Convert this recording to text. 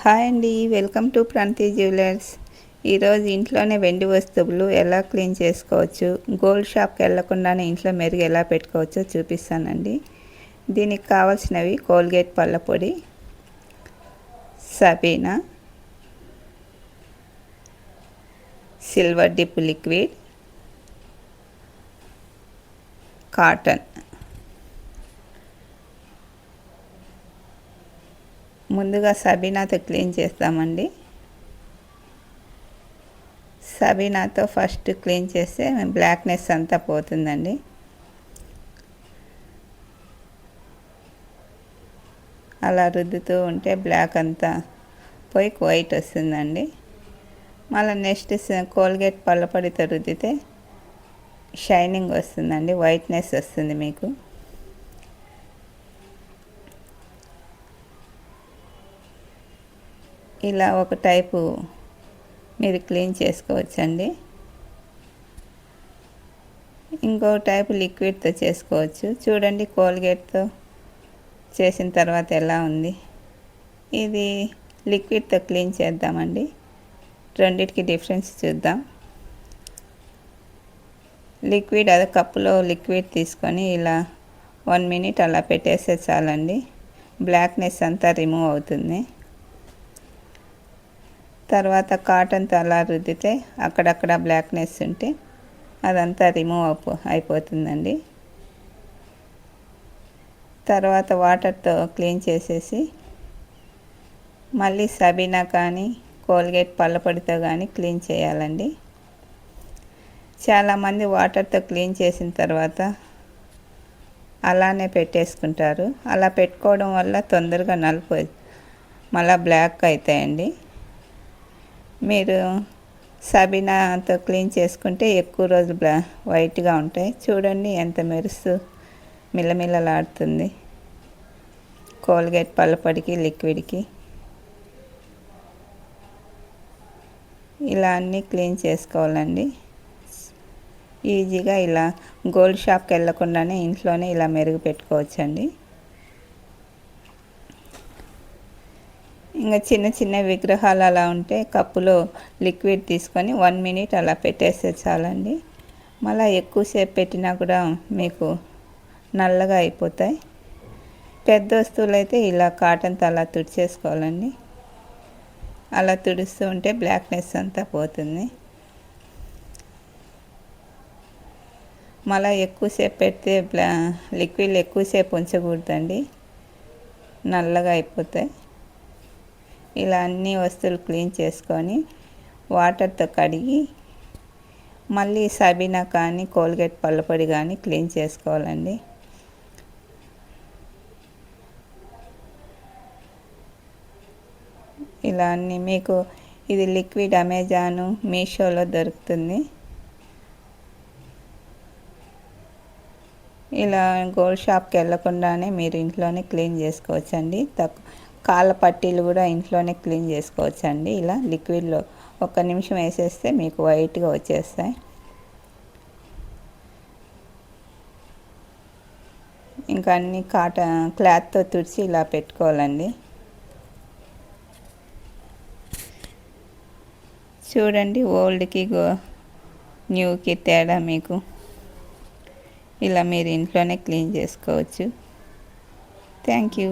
Hi అండి welcome to ప్రాంతి jewellers. ఈరోజు ఇంట్లోనే వెండి వస్తువులు ఎలా క్లీన్ చేసుకోవచ్చు గోల్డ్ షాప్కి వెళ్ళకుండానే ఇంట్లో మెరుగు ఎలా పెట్టుకోవచ్చో చూపిస్తానండి. దీనికి కావాల్సినవి కోల్గేట్ పళ్ళ పొడి Sabena silver dip liquid cotton. ముందుగా సబీనాతో క్లీన్ చేస్తామండి. సబీనాతో ఫస్ట్ క్లీన్ చేస్తే బ్లాక్నెస్ అంతా పోతుందండి. అలా రుద్దుతూ ఉంటే బ్లాక్ అంతా పోయి వైట్ వస్తుందండి. మళ్ళీ నెక్స్ట్ కోల్గేట్ పళ్ళపడితో రుద్దితే షైనింగ్ వస్తుందండి వైట్నెస్ వస్తుంది మీకు. ఇలా ఒక టైపు మీరు క్లీన్ చేసుకోవచ్చండి. ఇంకో టైపు లిక్విడ్తో చేసుకోవచ్చు. చూడండి కోల్గేట్తో చేసిన తర్వాత ఎలా ఉంది. ఇది లిక్విడ్తో క్లీన్ చేద్దామండి. రెండిటికి డిఫరెన్స్ చూద్దాం. లిక్విడ్ అదే కప్పులో లిక్విడ్ తీసుకొని ఇలా వన్ మినిట్ అలా పెట్టేస్తే చాలండి. బ్లాక్నెస్ అంతా రిమూవ్ అవుతుంది. తర్వాత కాటన్తో అలా రుద్దితే అక్కడక్కడ బ్లాక్నెస్ ఉంటే అదంతా రిమూవ్ అయిపో అయిపోతుందండి. తర్వాత వాటర్తో క్లీన్ చేసేసి మళ్ళీ సబీనా కానీ కోల్గేట్ పళ్ళపొడితో కానీ క్లీన్ చేయాలండి. చాలామంది వాటర్తో క్లీన్ చేసిన తర్వాత అలానే పెట్టేసుకుంటారు. అలా పెట్టుకోవడం వల్ల తొందరగా నలుపు మళ్ళీ బ్లాక్ అవుతాయండి. మీరు సబీనాతో క్లీన్ చేసుకుంటే ఎక్కువ రోజులు బ్లా వైట్గా ఉంటాయి. చూడండి ఎంత మెరుస్తూ మిల్లమిల్లలాడుతుంది. కోల్గేట్ పళ్ళపొడికి లిక్విడ్కి. ఇలా అన్నీ క్లీన్ చేసుకోవాలండి. ఈజీగా ఇలా గోల్డ్ షాప్కి వెళ్ళకుండానే ఇంట్లోనే ఇలా మెరుగు పెట్టుకోవచ్చండి. ఇంకా చిన్న చిన్న విగ్రహాలు అలా ఉంటే కప్పులో లిక్విడ్ తీసుకొని వన్ మినిట్ అలా పెట్టేస్తే చాలండి. మళ్ళీ ఎక్కువసేపు పెట్టినా కూడా మీకు నల్లగా అయిపోతాయి. పెద్ద వస్తువులు అయితే ఇలా కాటన్తో అలా తుడిచేసుకోవాలండి. అలా తుడుస్తూ ఉంటే బ్లాక్నెస్ అంతా పోతుంది. మళ్ళీ ఎక్కువసేపు పెడితే బ్లా లిక్విడ్ ఎక్కువసేపు ఉంచకూడదండి. నల్లగా అయిపోతాయి. ఇలా అన్ని వస్తువులు క్లీన్ చేసుకొని వాటర్తో కడిగి మళ్ళీ సబీనా కానీ కోల్గేట్ పళ్ళపొడి కానీ క్లీన్ చేసుకోవాలండి. ఇలా అన్ని మీకు ఇది లిక్విడ్ అమెజాను మీషోలో దొరుకుతుంది. ఇలా గోల్డ్ షాప్కి వెళ్ళకుండానే మీరు ఇంట్లోనే క్లీన్ చేసుకోవచ్చండి. తక్కువ కాళ్ళ పట్టీలు కూడా ఇంట్లోనే క్లీన్ చేసుకోవచ్చు అండి ఇలా లిక్విడ్లో ఒక్క నిమిషం వేసేస్తే మీకు వైట్గా వచ్చేస్తాయి. ఇంకా అన్ని కాట క్లాత్తో తుడిచి ఇలా పెట్టుకోవాలండి. చూడండి ఓల్డ్కి గో న్యూకి తేడా మీకు. ఇలా మీరు ఇంట్లోనే క్లీన్ చేసుకోవచ్చు. Thank you.